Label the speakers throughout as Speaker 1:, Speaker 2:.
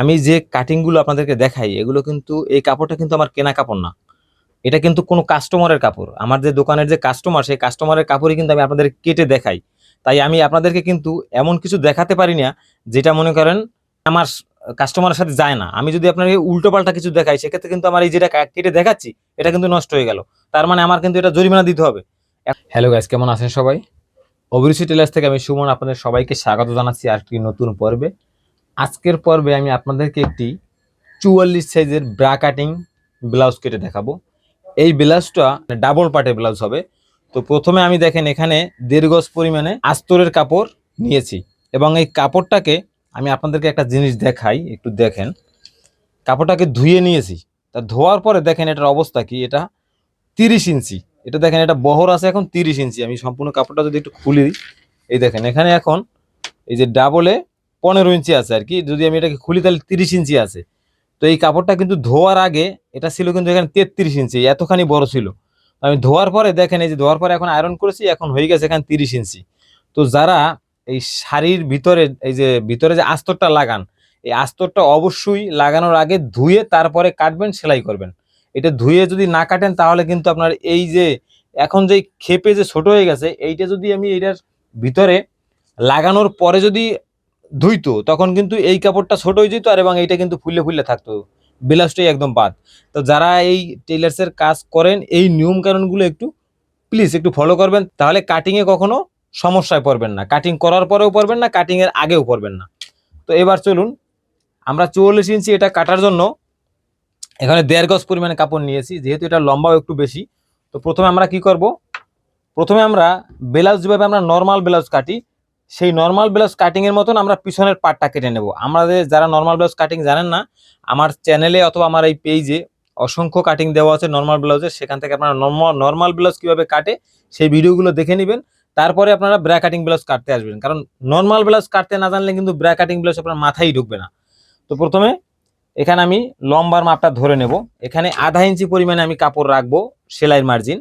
Speaker 1: আমি যে কাটিংগুলো আপনাদেরকে দেখাই, এগুলো কিন্তু, এই কাপড়টা কিন্তু আমার কেনা কাপড় না। এটা কিন্তু কোনো কাস্টমারের কাপড়। আমার যে দোকানের যে কাস্টমার সেই কাস্টমারের কাপড়ই কিন্তু আমি আপনাদের কেটে দেখাই। তাই আমি আপনাদেরকে কিন্তু এমন কিছু দেখাতে পারি না, যেটা মনে করেন আমার কাস্টমারের সাথে যায় না। আমি যদি আপনাকে উল্টো পাল্টা কিছু দেখাই, সেক্ষেত্রে কিন্তু আমার এই যেটা কেটে দেখাচ্ছি, এটা কিন্তু নষ্ট হয়ে গেল। তার মানে আমার কিন্তু এটা জরিমানা দিতে হবে। হ্যালো গাইস কেমন আছেন সবাই? অভিরুচি টেলার্স থেকে আমি সুমন, আপনাদের সবাইকে স্বাগত জানাচ্ছি আর একটি নতুন পর্বে। আজকের পর্বে আমি আপনাদেরকে একটি চুয়াল্লিশ সাইজের ব্রা কাটিং ব্লাউজ কেটে দেখাবো। এই ব্লাউজটা ডাবল পার্টের ব্লাউজ হবে। তো প্রথমে আমি দেখেন এখানে দেড় পরিমাণে আস্তরের কাপড় নিয়েছি এবং এই কাপড়টাকে আমি আপনাদেরকে একটা জিনিস দেখাই, একটু দেখেন। কাপড়টাকে ধুয়ে নিয়েছি। তা ধোয়ার পরে দেখেন এটার অবস্থা কি? এটা তিরিশ ইঞ্চি। এটা দেখেন, এটা বহর আছে এখন তিরিশ ইঞ্চি। আমি সম্পূর্ণ কাপড়টা যদি একটু খুলি এই দেখেন, এখানে এখন এই যে ডাবলে পনেরো ইঞ্চি আছে আর কি। যদি আমি এটাকে খুলি তাহলে তিরিশ ইঞ্চি আছে। তো এই কাপড়টা কিন্তু ধোয়ার আগে এটা ছিল কিন্তু এখানে তেত্রিশ ইঞ্চি, এতখানি বড় ছিল। আমি ধোয়ার পরে দেখেন, এই যে ধোয়ার পরে এখন আয়রন করেছি, এখন হয়ে গেছে এখানে তিরিশ ইঞ্চি। তো যারা এই শাড়ির ভিতরে, এই যে ভিতরে যে আস্তরটা লাগান, এই আস্তরটা অবশ্যই লাগানোর আগে ধুয়ে তারপরে কাটবেন, সেলাই করবেন। এটা ধুয়ে যদি না কাটেন, তাহলে কিন্তু আপনার এই যে এখন যে খেপে যে ছোট হয়ে গেছে, এইটা যদি আমি এটার ভিতরে লাগানোর পরে যদি ধুইতো, তখন কিন্তু এই কাপড়টা ছোট হয়ে যেত আর এবং এইটা কিন্তু ফুলে ফুলে থাকতো। ব্লাউজটাই একদম বাদ। তো যারা এই টেলার্সের কাজ করেন, এই নিয়ম কানুনগুলো একটু প্লিজ একটু ফলো করবেন। তাহলে কাটিংয়ে কখনো সমস্যায় পড়বেন না। কাটিং করার পরেও পড়বেন না কাটিংয়ের আগেও পড়বেন না। তো এবার চলুন, আমরা চুয়াল্লিশ ইঞ্চি এটা কাটার জন্য এখানে দেড় গজ পরিমাণে কাপড় নিয়েছি, যেহেতু এটা লম্বাও একটু বেশি। তো প্রথমে আমরা কি করব? প্রথমে আমরা ব্লাউজ যেভাবে আমরা নর্মাল ব্লাউজ কাটি সেই নর্মাল ব্লাউজ কাটিং এর মতন আমরা পিছনের পার্টটা কেটে নেব। আমাদের যারা নর্মাল ব্লাউজ কাটিং জানেন না, আমার চ্যানেলে অথবা আমার এই পেজে অসংখ্য কাটিং দেওয়া আছে নর্মাল ব্লাউজের সেখান থেকে আপনারা নর্মাল নর্মাল ব্লাউজ কীভাবে কাটে সেই ভিডিওগুলো দেখে নেবেন। তারপরে আপনারা ব্রা কাটিং ব্লাউজ কাটতে আসবেন। কারণ নর্মাল ব্লাউজ কাটতে না জানলে কিন্তু ব্রা কাটিং ব্লাউজ আপনার মাথায় ঢুকবে না। তো প্রথমে এখানে আমি লম্বার মাপটা ধরে নেব। এখানে আধা ইঞ্চি পরিমাণে আমি কাপড় রাখব সেলাইয়ের মার্জিন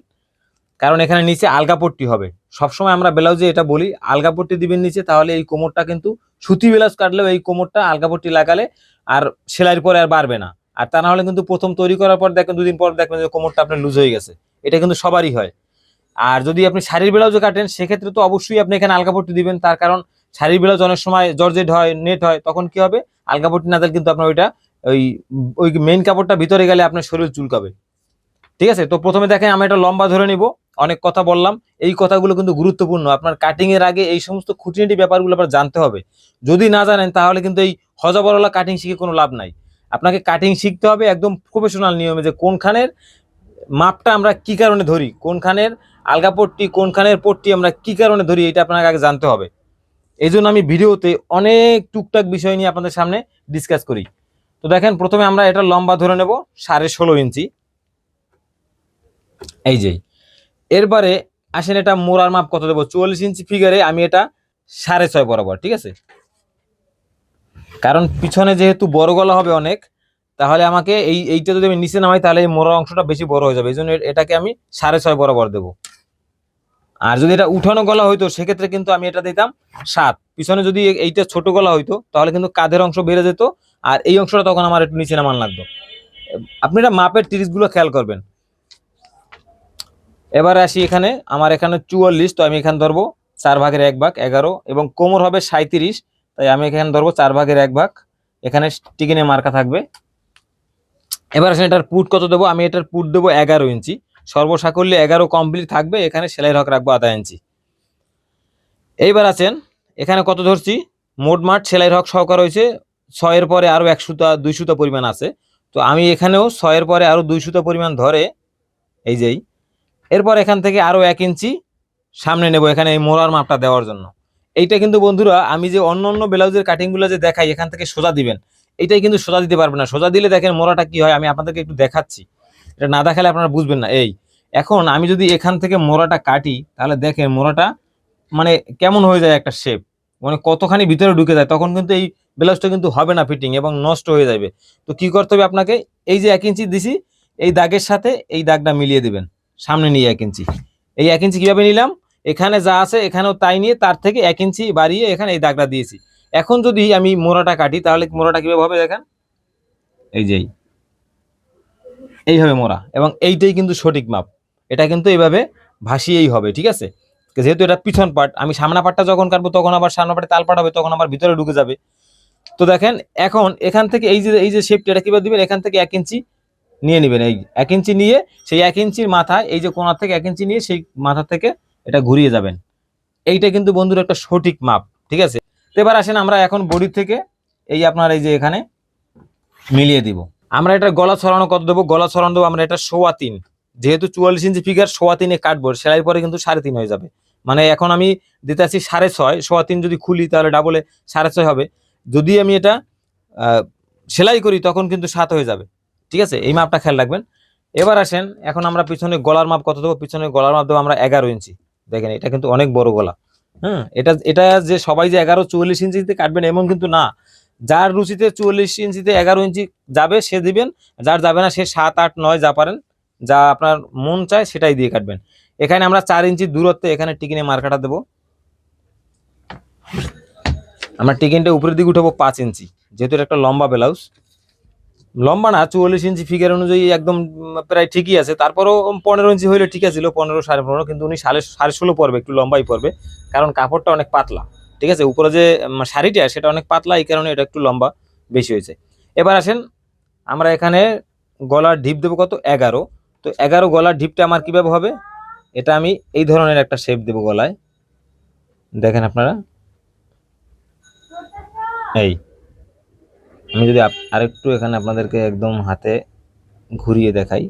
Speaker 1: কারণ এখানে নিচে আলগা পট্টি হবে। সবসময় আমরা ব্লাউজে এটা বলি, আলগা পট্টি দিবেন নিচে, তাহলে এই কোমরটা কিন্তু সুতি ব্লাউজ কাটলেও এই কোমরটা আলগা পট্টি লাগালে আর সেলাইয়ের পরে আর বাড়বে না। আর তা না হলে কিন্তু প্রথম তৈরি করার পর দেখেন, দুদিন পর দেখবেন যে কোমরটা আপনার লুজ হয়ে গেছে। এটা কিন্তু সবারই হয়। আর যদি আপনি শাড়ির ব্লাউজও কাটেন, সেক্ষেত্রে তো অবশ্যই আপনি এখানে আলগা পট্টি দিবেন। তার কারণ শাড়ির ব্লাউজ অনেক সময় জর্জেট হয়, নেট হয়, তখন কি হবে? আলগা পট্টি না দিলে কিন্তু আপনার ওইটা ওই ওই মেইন কাপড়টা ভিতরে গেলে আপনার শরীর চুলকাবে। ঠিক আছে? তো প্রথমে দেখেন আমি এটা লম্বা ধরে নিব। অনেক কথা বললাম। এই কথাগুলো কিন্তু গুরুত্বপূর্ণ। আপনার কাটিং এর আগে এই সমস্ত খুঁটিনাটি ব্যাপারগুলো আপনার জানতে হবে। যদি না জানেন, তাহলে কিন্তু এই হজাবরলা কাটিং শিখে কোনো লাভ নাই। আপনাকে কাটিং শিখতে হবে একদম প্রফেশনাল নিয়মে যে কোনখানের মাপটা আমরা কি কারণে ধরি, কোনখানের আলগা পট্টি, কোনখানের পট্টি আমরা কি কারণে ধরি, এটা আপনাকে আগে জানতে হবে। এই জন্য আমি ভিডিওতে অনেক টুকটাক বিষয় নিয়ে আপনাদের সামনে ডিসকাস করি। তো দেখেন, প্রথমে আমরা এটা লম্বা ধরে নেব, সাড়ে ষোলো ইঞ্চি। এই যে, এরপরে আসেন এটা মোড়ার মাপ কত দেবো? চুয়াল্লিশ ইঞ্চি ফিগারে আমি এটা সাড়ে ছয় বরাবর, ঠিক আছে? কারণ পিছনে যেহেতু বড় গলা হবে অনেক, তাহলে আমাকে এই, এইটা যদি আমি নিচে নামাই, তাহলে এই মোড়ার অংশটা বেশি বড় হয়ে যাবে। এই জন্য এটাকে আমি সাড়ে ছয় বরাবর দেবো। আর যদি এটা উঠানো গলা হইতো, সেক্ষেত্রে কিন্তু আমি এটা দিতাম সাত। পিছনে যদি এইটা ছোট গলা হইতো, তাহলে কিন্তু কাঁধের অংশ বেড়ে যেত, আর এই অংশটা তখন আমার একটু নিচে নামান লাগতো। আপনি এটা মাপের ত্রিশগুলো খেয়াল করবেন। এবারে আসি এখানে। আমার এখানে চুয়াল্লিশ, তো আমি এখানে ধরবো চার ভাগের এক ভাগ এগারো এবং কোমর হবে সাঁত্রিশ তাই আমি এখানে ধরবো চার ভাগের এক ভাগ। এখানে টিকিনে মার্কা থাকবে। এবার আসেন এটার পুট কত দেবো? আমি এটার পুট দেবো এগারো ইঞ্চি। সর্বসাকল্যে এগারো কমপ্লিট থাকবে। এখানে সেলাই হক রাখব আধা ইঞ্চি। এইবার আছেন এখানে কত ধরছি? মোটমাট সেলাই হক সহকার হয়েছে ছয়ের পরে আরও এক সুতা, দুই সুতা পরিমাণ আছে। তো আমি এখানেও ছয়ের পরে আরও দুই সুতা পরিমাণ ধরে, এই যেই এরপর এখান থেকে আরও এক ইঞ্চি সামনে নেব এখানে এই মোড়ার মাপটা দেওয়ার জন্য। এইটা কিন্তু বন্ধুরা, আমি যে অন্য অন্য ব্লাউজের কাটিংগুলো যে দেখাই, এখান থেকে সোজা দিবেন। এইটাই কিন্তু সোজা দিতে পারবে না। সোজা দিলে দেখেন মোড়াটা কি হয়, আমি আপনাদেরকে একটু দেখাচ্ছি। এটা না দেখালে আপনারা বুঝবেন না। এই, এখন আমি যদি এখান থেকে মোড়াটা কাটি, তাহলে দেখেন মোড়াটা মানে কেমন হয়ে যায় একটা শেপ মানে কতখানি ভিতরে ঢুকে যায়, তখন কিন্তু এই ব্লাউজটা কিন্তু হবে না ফিটিং এবং নষ্ট হয়ে যাবে। তো কি করতে হবে আপনাকে? এই যে এক ইঞ্চি দিছি, এই দাগের সাথে এই দাগটা মিলিয়ে দিবেন। সামনে নিয়ে এক ইঞ্চি। এই এক ইঞ্চি কীভাবে নিলাম? এখানে যা আছে এখানেও তাই নিয়ে তার থেকে এক ইঞ্চি বাড়িয়ে এখানে এই দাগটা দিয়েছি। এখন যদি আমি মোড়াটা কাটি, তাহলে মোড়াটা কীভাবে হবে দেখেন? এই যে এইভাবে মোড়া। এবং এইটাই কিন্তু সঠিক মাপ। এটা কিন্তু এইভাবে ভাসিয়েই হবে, ঠিক আছে? যেহেতু এটা পিছন পার্ট আমি সামনা পার্টটা যখন কাটবো, তখন আবার সামনা পার্টে তাল পাট হবে, তখন আবার ভিতরে ঢুকে যাবে। তো দেখেন, এখন এখান থেকে এই যে এই যে শেপটা এটা কীভাবে দিবেন? এখান থেকে এক ইঞ্চি নিয়ে নেবেন। এই এক ইঞ্চি নিয়ে সেই এক ইঞ্চির মাথায়, এই যে কোনার থেকে এক ইঞ্চি নিয়ে সেই মাথা থেকে এটা ঘুরিয়ে যাবেন। এইটা কিন্তু বন্ধুর একটা সঠিক মাপ, ঠিক আছে? তো এবার আসেন আমরা এখন বডির থেকে এই আপনার এই যে এখানে মিলিয়ে দিব। আমরা এটা গলা ছড়ানো কত দেবো? গলা ছড়ানো দেবো আমরা এটা সোয়া তিন। যেহেতু চুয়াল্লিশ ইঞ্চি ফিগার সোয়া তিনে কাটবো, সেলাই পরে কিন্তু সাড়ে তিন হয়ে যাবে। মানে এখন আমি দিতে আছি সাড়ে ছয়, সোয়া তিন যদি খুলি তাহলে ডাবলে সাড়ে ছয় হবে। যদি আমি এটা সেলাই করি তখন কিন্তু সাত হয়ে যাবে। ঠিক আছে? এই মাপটা খেয়াল রাখবেন। এবার আসেন, এখন আমরা পিছনে গলার মাপ কত দেবো? পিছনে গলার মাপ দেবো আমরা এগারো ইঞ্চি। দেখেন, এটা কিন্তু অনেক বড় গলা। হ্যাঁ এটা এটা যে সবাই যে এগারো চুয়াল্লিশ ইঞ্চিতে কাটবেন এমন কিন্তু না। যার রুচিতে চুয়াল্লিশ ইঞ্চিতে এগারো ইঞ্চি যাবে, সে দিবেন। যার যাবে না, সে সাত, আট, নয় যা পারেন, যা আপনার মন চায় সেটাই দিয়ে কাটবেন। এখানে আমরা চার ইঞ্চি দূরত্বে এখানে টিকিনে মার্কাটা দেবো। আমরা টিকিনটা উপরের দিকে উঠাবো পাঁচ ইঞ্চি, যেহেতু এটা একটা লম্বা ব্লাউজ। লম্বা না, চুয়াল্লিশ ইঞ্চি ফিগার অনুযায়ী একদম প্রায় ঠিকই আছে। তারপরেও পনেরো ইঞ্চি হইলে ঠিক আছিল পনেরো, সাড়ে পনেরো, কিন্তু উনি সাড়ে সাড়ে ষোলো পড়বে একটু লম্বাই পড়বে কারণ কাপড়টা অনেক পাতলা, ঠিক আছে? উপরে যে শাড়িটা, সেটা অনেক পাতলা, এই কারণে এটা একটু লম্বা বেশি হয়েছে। এবার আসেন, আমরা এখানে গলার ঢিপ দেবো কত? এগারো। তো এগারো গলার ঢিপটা আমার কীভাবে হবে? এটা আমি এই ধরনের একটা শেপ দেবো গলায়। দেখেন আপনারা। এই। আমি যদি আরেকটু এখানে আপনাদেরকে একদম হাতে ঘুরিয়ে দেখাই।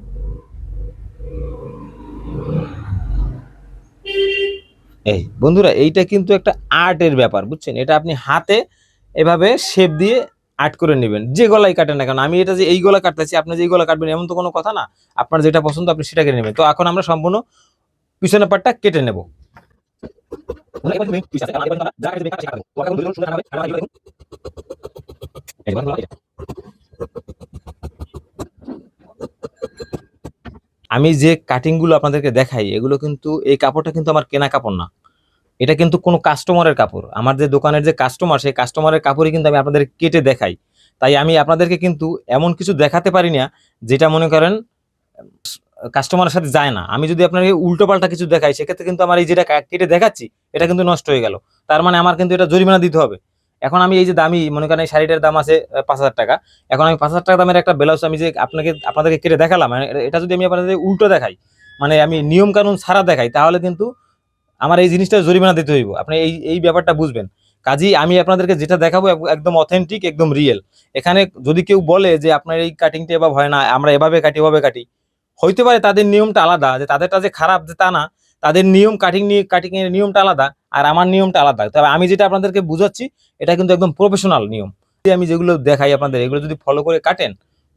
Speaker 1: এই, বন্ধুরা, এইটা কিন্তু একটা আর্টের ব্যাপার, বুঝছেন? এটা আপনি হাতে এভাবে শেপ দিয়ে আর্ট করে নেবেন। যে গলায় কাটেন না কেন, আমি এটা যে এই গলা কাটতেছি, আপনি যে এই গলা কাটবেন, এমন তো কোনো কথা না। আপনার যেটা পছন্দ, আপনি সেটা কেটে নেবেন। তো এখন আমরা সম্পূর্ণ পিছনের পাটটা কেটে নেব। আমি যে কাটিংগুলো আপনাদেরকে দেখাই, এগুলো কিন্তু, এই কাপড়টা কিন্তু আমার কেনা কাপড় না। এটা কিন্তু কোনো কাস্টমারের কাপড়। আমার যে দোকানের যে কাস্টমার সেই কাস্টমারের কাপড়ই কিন্তু আমি আপনাদের কেটে দেখাই। তাই আমি আপনাদেরকে কিন্তু এমন কিছু দেখাতে পারি না, যেটা মনে করেন কাস্টমারের সাথে যায় না। আমি যদি আপনাকে উল্টো পাল্টা কিছু দেখাই, সেক্ষেত্রে কিন্তু আমার এই যেটা কেটে দেখাচ্ছি, এটা কিন্তু নষ্ট হয়ে গেল। তার মানে আমার কিন্তু এটা জরিমানা দিতে হবে। এখন আমি এই যে দামি, মনে করেন এই শাড়িটার দাম আছে পাঁচ হাজার টাকা। এখন আমি পাঁচ হাজার টাকা দামের একটা ব্লাউজ আমি যে আপনাকে, আপনাদেরকে কেটে দেখালাম মানে এটা- যদি আমি আপনাদের উল্টো দেখাই মানে আমি নিয়ম কানুন ছাড়া দেখাই, তাহলে কিন্তু আমার এই জিনিসটা জরিমানা দিতে হইব। আপনি এই এই ব্যাপারটা বুঝবেন। কাজেই আমি আপনাদেরকে যেটা দেখাবো একদম অথেন্টিক একদম রিয়েল এখানে যদি কেউ বলে যে আপনার এই কাটিংটা এভাবে হয় না, আমরা এভাবে কাটি এভাবে কাটি, হইতে পারে তাদের নিয়মটা আলাদা, যে তাদেরটা যে খারাপ, যে তা না তাদের নিয়ম কাটিং নিয়ে কাটিং এর নিয়মটা আলাদা আর আমার নিয়মটা আলাদা। তবে আমি যেটা আপনাদেরকে বুঝাচ্ছি, এটা কিন্তু একদম প্রফেশনাল নিয়ম। যে আমি যেগুলো দেখাই আপনাদের, এগুলো যদি ফলো করে কাটেন,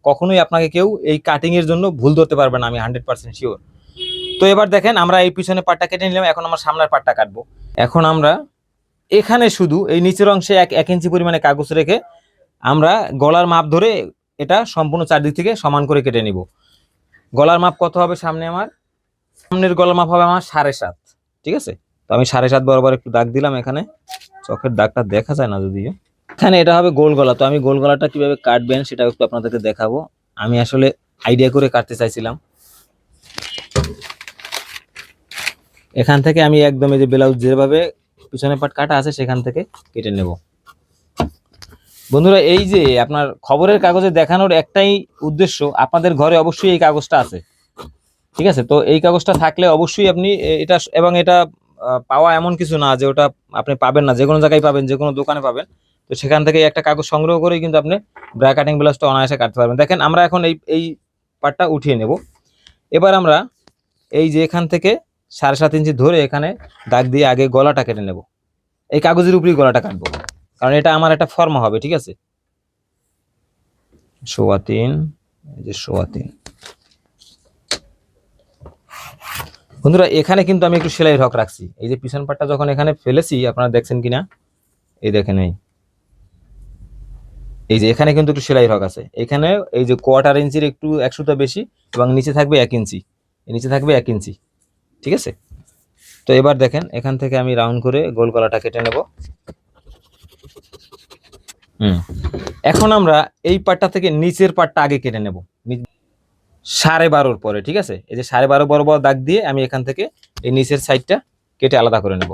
Speaker 1: কখনোই আপনাকে কেউ এই কাটিং এর জন্য ভুল ধরতে পারবে না, আমি হান্ড্রেড পার্সেন্ট শিওর তো এবার দেখেন, আমরা এই পিছনে পাটটা কেটে নিলাম, এখন আমার সামনের পাটটা কাটবো। এখন আমরা এখানে শুধু এই নিচের অংশে এক এক ইঞ্চি পরিমাণে কাগজ রেখে আমরা গলার মাপ ধরে এটা সম্পূর্ণ চারদিক থেকে সমান করে কেটে নিব। গলার মাপ কত হবে সামনে আমার? সামনের গলার মাপ হবে আমার সাড়ে সাত, ঠিক আছে? তো আমি সাড়ে সাত বরাবর একটু দাগ দিলাম এখানে। চোখের দাগটা দেখা যায় না যদিও। এখানে এটা হবে গোল গলা। তো আমি গোল গলাটা কীভাবে কাটবেন সেটা একটু আপনাদেরকে দেখাবো। আমি আসলে আইডিয়া করে কাটতে চাইছিলাম। এখান থেকে আমি একদম এই যে ব্লাউজ যেভাবে পিছনে পাট কাটা আছে সেখান থেকে কেটে নেব। বন্ধুরা, এই যে আপনার খবরের কাগজে দেখানোর একটাই উদ্দেশ্য, আপনাদের ঘরে অবশ্যই এই কাগজটা আছে। ঠিক আছে? তো এই কাগজটা থাকলে অবশ্যই আপনি এটা এবং এটা পাওয়া এমন কিছু না যে ওটা আপনি পাবেন না। যে কোনো জায়গায় পাবেন, যে কোনো দোকানে পাবেন। তো সেখান থেকে একটা কাগজ সংগ্রহ করেই কিন্তু আপনি ব্রা কাটিং ব্লাউজটা অনায়াসে কাটতে পারবেন। দেখেন, আমরা এখন এই এই পার্টটা উঠিয়ে নেব। এবার আমরা এই যে এখান থেকে সাড়ে সাত ইঞ্চি ধরে এখানে দাগ দিয়ে আগে গলাটা কেটে নেব। এই কাগজের উপরেই গলাটা কাটবো। কারণ এটা আমার একটা ফর্মা হবে, ঠিক আছে? সোয়া তিন, এই যে সোয়া তিন। বন্ধুরা, এখানে কিন্তু আমি একটু সেলাই রক রাখছি। এই যে পিছন পাটটা যখন এখানে ফেলেছি, আপনারা দেখছেন কিনা? এই দেখেন এই। এই যে এখানে কিন্তু একটু সেলাই রক আছে। এখানে এই যে কোয়ার্টার ইঞ্চির একটু একশোটা বেশি এবং নিচে থাকবে এক ইঞ্চি। নিচে থাকবে এক ইঞ্চি। ঠিক আছে? তো এবার দেখেন, এখান থেকে আমি রাউন্ড করে গোল গলাটা কেটে নেব। হুম। এখন আমরা এই পাটটা থেকে নিচের পাটটা আগে কেটে নেব। সাড়ে বারোর পরে, ঠিক আছে? এই যে সাড়ে বারো বরাবর দাগ দিয়ে আমি এখান থেকে এই নিচের সাইডটা কেটে আলাদা করে নেব।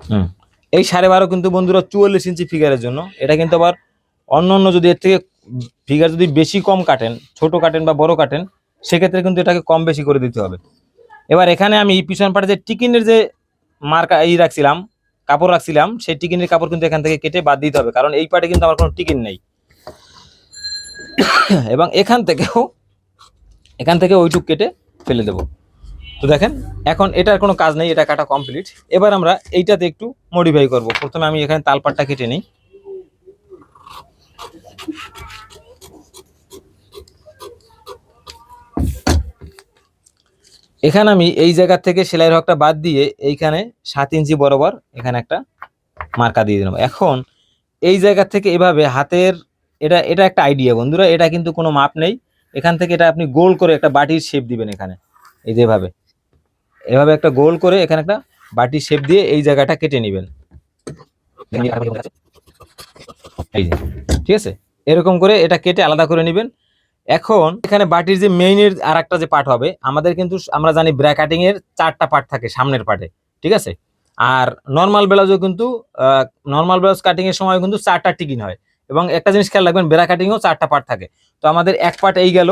Speaker 1: হুম। এই সাড়ে বারো কিন্তু বন্ধুরা চুয়াল্লিশ ইঞ্চি ফিগারের জন্য। এটা কিন্তু আবার অন্য অন্য যদি এর থেকে ফিগার যদি বেশি কম কাটেন, ছোট কাটেন বা বড় কাটেন, সেক্ষেত্রে কিন্তু এটাকে কম বেশি করে দিতে হবে। এবার এখানে আমি পিছন পাটে যে টিকিনের যে মার্কা এই রাখছিলাম, কাপড় রাখছিলাম, সেই টিকিনের কাপড় কিন্তু এখান থেকে কেটে বাদ দিতে হবে, কারণ এই পাটে কিন্তু আমার কোনো টিকিন নেই। এবং এখান থেকেও, এখান থেকে ওইটুক কেটে ফেলে দেব। তো দেখেন, এখন এটার কোনো কাজ নেই, এটা কাটা কমপ্লিট এবার আমরা এইটাতে একটু মডিফাই করব। প্রথমে আমি এখানে তালপাটটা কেটে নিই। এখানে আমি এই জায়গা থেকে সেলাই রকটা বাদ দিয়ে এইখানে সাত ইঞ্চি বরাবর এখানে একটা মার্কা দিয়ে দিলাম। এখন এই জায়গা থেকে এভাবে হাতের এটা এটা একটা আইডিয়া বন্ধুরা, এটা কিন্তু কোনো মাপ নেই। এখান থেকে এটা আপনি গোল করে একটা বাটির শেপ দিবেন এখানে, এই যেভাবে এভাবে। একটা গোল করে এখানে একটা বাটির শেপ দিয়ে এই জায়গাটা কেটে নেবেন। এই ঠিক আছে? এরকম করে এটা কেটে আলাদা করে নেবেন। এখন এখানে বাটির যে মেইনের আর একটা যে পার্ট হবে, আমাদের কিন্তু আমরা জানি ব্র্যাকেটিং এর চারটা পার্ট থাকে সামনের পার্টে ঠিক আছে? আর নর্মাল ব্লাউজও কিন্তু নর্মাল ব্লাউজ কাটিং এর সময় কিন্তু চারটা টিকিন হয়। এবং একটা জিনিস খেয়াল রাখবেন ব্রা কাটিংও চারটা পার্ট থাকে। তো আমাদের এক পার্ট এই গেল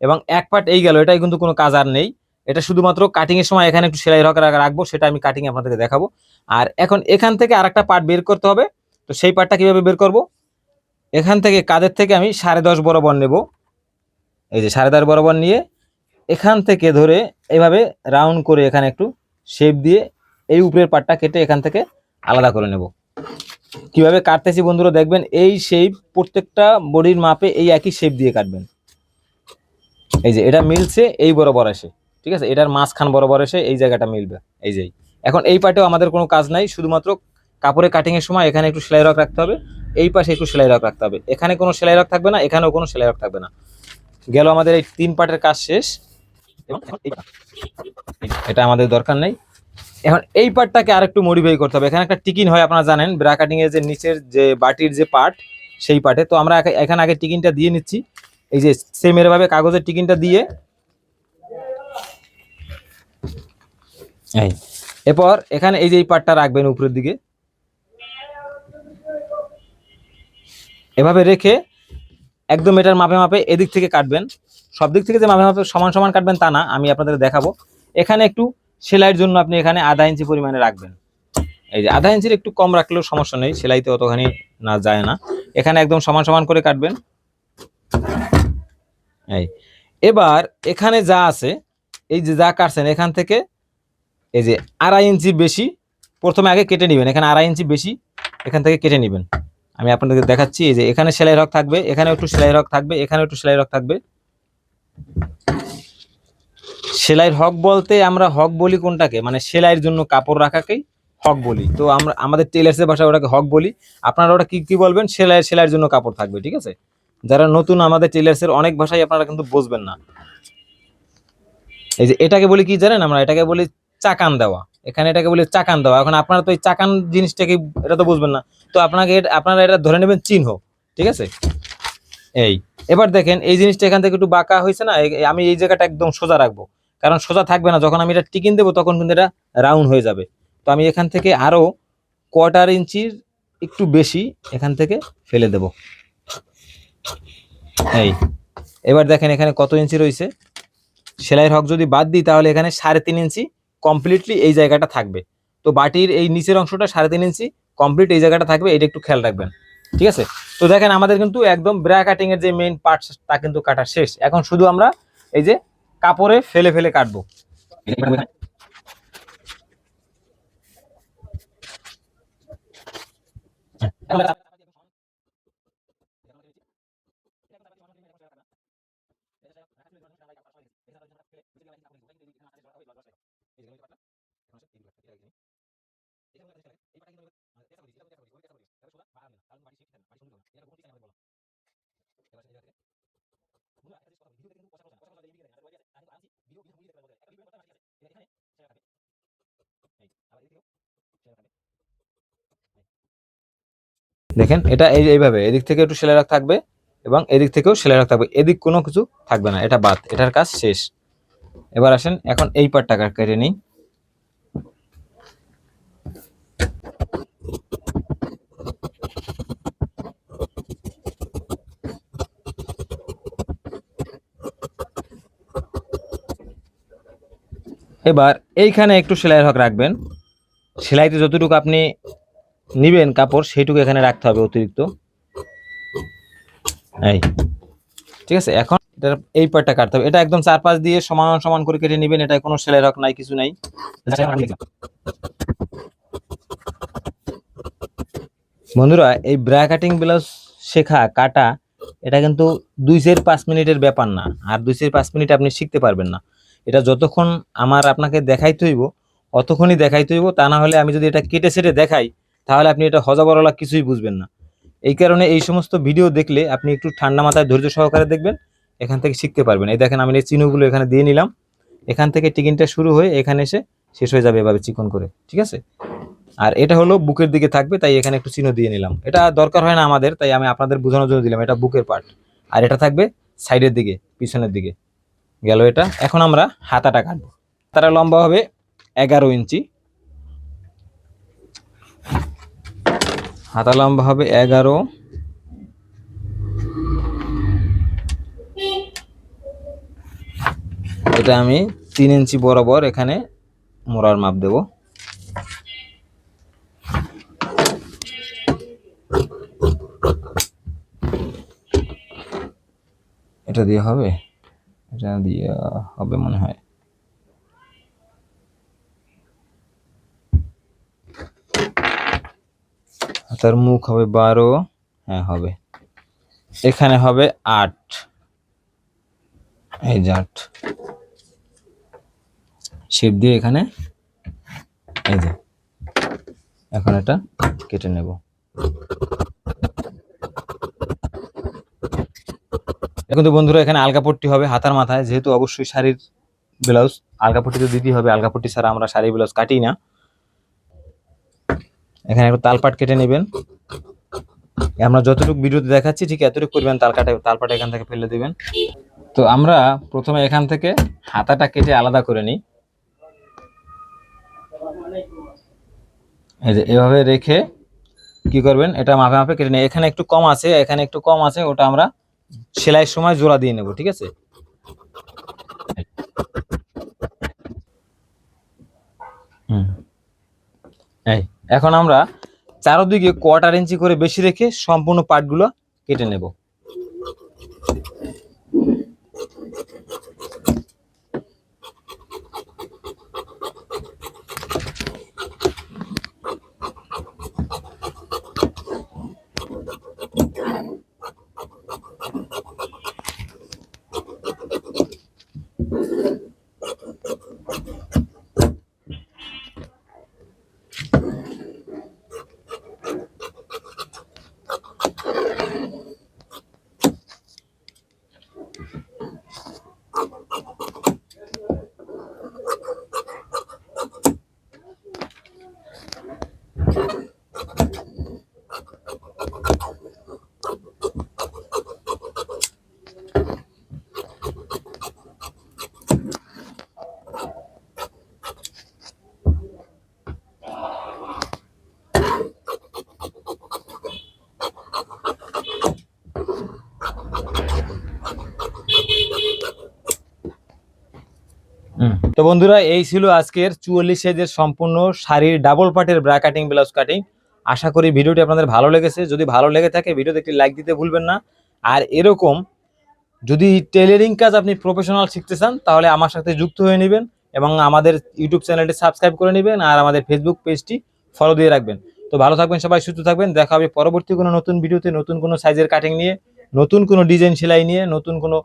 Speaker 1: এবং এক পার্ট এই গেল, এটাই কিন্তু কোনো কাজ আর নেই। এটা শুধুমাত্র কাটিং এর সময় এখানে একটু সেলাই রক রাখব, সেটা আমি কাটিং আপনাদেরকে দেখাবো। আর এখন এখান থেকে আরেকটা পার্ট বের করতে হবে। তো সেই পার্টটা কীভাবে বের করব? এখান থেকে কাদের থেকে আমি সাড়ে দশ বরাবর নেব। এই যে সাড়ে দশ বরাবর নিয়ে এখান থেকে ধরে এইভাবে রাউন্ড করে এখানে একটু শেপ দিয়ে এই উপরের পাটটা কেটে এখান থেকে আলাদা করে নেব। কীভাবে কাটতেছি বন্ধুরা দেখবেন, এই শেপ প্রত্যেকটা বডির মাপে এই একই শেপ দিয়ে কাটবেন। এই যে, এটা মিলছে এই বরাবর আসে ঠিক আছে? এটার মাঝখান বরাবর এসে এই জায়গাটা মিলবে, এই যে। এখন এই পাটেও আমাদের কোনো কাজ নাই, শুধুমাত্র কাপড়ে কাটিং এর সময় এখানে একটু সেলাই রক রাখতে হবে, এই পাশে একটু সেলাই রক রাখতে হবে। এখানে কোনো সেলাই রক থাকবে না, এখানেও কোনো সেলাই রক থাকবে না। গেল আমাদের এই তিন পাটের কাজ শেষ। এটা আমাদের দরকার নেই। এখন এই পার্টটাকে আরেকটু মডিফাই করতে হবে। এখানে একটা টিকিন হয়, আপনারা জানেন ব্রা কাটিং এর যে নিচের যে বাটির যে পার্ট সেই পার্টে তো আমরা এখানে আগে টিকিনটা দিয়ে নিচ্ছি। এই যে সেম এরভাবে কাগজের টিকিনটা দিয়ে। এই। এরপর এখানে এই যে এই পার্টটা রাখবেন উপরের দিকে। এভাবে রেখে একদম এটার মাপে মাপে এদিক থেকে কাটবেন। সব দিক থেকে যে মাপে মাপে সমান সমান কাটবেন তা না, আমি আপনাদের দেখাবো। এখানে একটু সেলাইয়ের জন্য আপনি এখানে আধা ইঞ্চি পরিমাণে রাখবেন। এই যে আধা ইঞ্চির একটু কম রাখলেও সমস্যা নেই, সেলাইতে অতখানি না যায় না। এখানে একদম সমান সমান করে কাটবেন। এই, এবার এখানে যা আছে, এই যে যা কাটছেন, এখান থেকে এই যে আড়াই ইঞ্চি বেশি, প্রথমে আগে কেটে নেবেন। এখানে আড়াই ইঞ্চি বেশি, এখান থেকে কেটে নেবেন। আমি আপনাদেরকে দেখাচ্ছি, এই যে এখানে সেলাই রক থাকবে এখানে একটু সেলাই রক থাকবে এখানে একটু সেলাই রক থাকবে। সেলাইয়ের হক বলতে আমরা হক বলি কোনটাকে? মানে সেলাইয়ের জন্য কাপড় রাখাকেই হক বলি। তো আমরা, আমাদের টেলার্সের ভাষায় ওটাকে হক বলি। আপনারা ওটা কি কি বলবেন? সেলাই, সেলাইয়ের জন্য কাপড় থাকবে, ঠিক আছে? যারা নতুন আমাদের টেলার্সের অনেক ভাষায় আপনারা কিন্তু বুঝবেন না। এই যে এটাকে বলি কি জানেন আমরা? এটাকে বলি চাকান দেওয়া। এখানে এটাকে বলি চাকান দেওয়া। এখন আপনারা তো এই চাকান জিনিসটাকে, এটা তো বুঝবেন না। তো আপনাকে আপনারা এটা ধরে নেবেন চিহ্ন, ঠিক আছে? এই। এবার দেখেন, এই জিনিসটা এখান থেকে একটু বাঁকা হয়েছে না? আমি এই জায়গাটা একদম সোজা রাখব। কারণ সোজা থাকবে না, যখন আমি এটা টিকিন দেবো, তখন কিন্তু এটা রাউন্ড হয়ে যাবে। তো আমি এখান থেকে আরও কোয়ার্টার ইঞ্চির একটু বেশি এখান থেকে ফেলে দেব। এই। এবার দেখেন, এখানে কত ইঞ্চি রয়েছে? সেলাইয়ের হক যদি বাদ দিই, তাহলে এখানে সাড়ে তিন ইঞ্চি কমপ্লিটলি এই জায়গাটা থাকবে। তো বাটির এই নিচের অংশটা সাড়ে তিন ইঞ্চি কমপ্লিট এই জায়গাটা থাকবে, এটা একটু খেয়াল রাখবেন। ঠিক আছে? তো দেখেন আমাদের কিন্তু একদম ব্রা কাটিং এর যে মেইন পার্টস তা কিন্তু কাটা শেষ। এখন শুধু আমরা এই যে কাপড়ে ফেলে ফেলে কাটবো। দেখেন এটা এই এইভাবে এদিক থেকে একটু সেলাই রাখ থাকবে এবং এদিক থেকেও সেলাই রাখ থাকবে এদিক কোনো কিছু থাকবে না এটা বাদ এটার কাজ শেষ এবার আসেন এখন এই পাটটা কেটে নিই এবার এইখানে একটু সেলাইয়ের হক রাখবেন। সেলাইতে যতটুকু আপনি নিবেন কাপড়, সেইটুকু এখানে রাখতে হবে অতিরিক্ত। এই, ঠিক আছে? এখন এই পার্টটা কাটতে হবে। এটা একদম চার পাঁচ দিয়ে সমান সমান করে কেটে নেবেন। এটা কোনো সেলাই রক নাই, কিছু নাই। বন্ধুরা, এই ব্রা কাটিং ব্লাউজ শেখা, কাটা, এটা কিন্তু দুই চার পাঁচ মিনিটের ব্যাপার না। আর দুই চার পাঁচ মিনিট আপনি শিখতে পারবেন না। এটা যতক্ষণ আমার আপনাকে দেখাইতে হইব, অতক্ষণই দেখাইতে হইব, তা না হলে আমি যদি এটা কেটে সেটে দেখাই, তাহলে আপনি এটা হজাবরলা কিছুই বুঝবেন না। এই কারণে এই সমস্ত ভিডিও দেখলে আপনি একটু ঠান্ডা মাথায় ধৈর্য সহকারে দেখবেন, এখান থেকে শিখতে পারবেন। এই দেখেন আমি এই চিহ্নগুলো এখানে দিয়ে নিলাম, এখান থেকে টিকিনটা শুরু হয়ে এখানে এসে শেষ হয়ে যাবে এভাবে চিকন করে, ঠিক আছে? আর এটা হলো বুকের দিকে থাকবে, তাই এখানে একটু চিহ্ন দিয়ে নিলাম। এটা দরকার হয় না আমাদের, তাই আমি আপনাদের বোঝানোর জন্য দিলাম, এটা বুকের পার্ট আর এটা থাকবে সাইডের দিকে, পিছনের দিকে। গেল এটা। এখন আমরা হাতাটা কাটবো। হাতাটা লম্বা হবে এগারো ইঞ্চি। হাতা লম্বা হবে এগারো। এটা আমি তিন ইঞ্চি বরাবর এখানে মোড়ার মাপ দেব। এটা দিয়ে হবে? এটা দিয়ে হবে মনে হয়। তার মুখ হবে বারো হ্যাঁ হবে। এখানে হবে আট। এই যে আট। শেপ দিয়ে এখানে, এই যে, এখন এটা কেটে নেব। এখন তো বন্ধুরা এখানে আলগা পট্টি হবে হাতার মাথায়, যেহেতু অবশ্যই শাড়ির ব্লাউজ আলগা পট্টি তো দিতেই হবে, আলগা পট্টি ছাড়া আমরা শাড়ি ব্লাউজ কাটি না। এখানে একটু তালপাট কেটে নেবেন। আমরা যতটুকু ভিডিওতে দেখাচ্ছি, ঠিক এতটুকু করবেন তাল কাটা তালপাটা এখান থেকে ফেলে দিবেন। তো আমরা প্রথমে এখান থেকে হাতাটা কেটে আলাদা করে নিই। এই যে এভাবে রেখে কি করবেন, এটা মাপে মাপে কেটে নিই। এখানে একটু কম আছে, এখানে একটু কম আছে, ওটা আমরা সেলাইয়ের সময় জোড়া দিয়ে নেব, ঠিক আছে? এখন আমরা চারোদিকে কোয়ার্টার ইঞ্চি করে বেশি রেখে সম্পূর্ণ পার্টগুলো কেটে নেব। তো বন্ধুরা, এই ছিল আজকের চুয়াল্লিশ সাইজের সম্পূর্ণ শাড়ির ডাবল পার্টের ব্রা কাটিং ব্লাউজ কাটিং আশা করি ভিডিওটি আপনাদের ভালো লেগেছে। যদি ভালো লেগে থাকে, ভিডিওতে একটি লাইক দিতে ভুলবেন না। আর এরকম যদি টেলারিং কাজ আপনি প্রফেশনাল শিখতে চান, তাহলে আমার সাথে যুক্ত হয়ে নেবেন এবং আমাদের ইউটিউব চ্যানেলটি সাবস্ক্রাইব করে নেবেন আর আমাদের ফেসবুক পেজটি ফলো দিয়ে রাখবেন। তো ভালো থাকবেন সবাই, সুস্থ থাকবেন। দেখা হবে পরবর্তী কোনো নতুন ভিডিওতে নতুন কোনো সাইজের কাটিং নিয়ে, নতুন কোনো ডিজাইন সেলাই নিয়ে, নতুন কোনো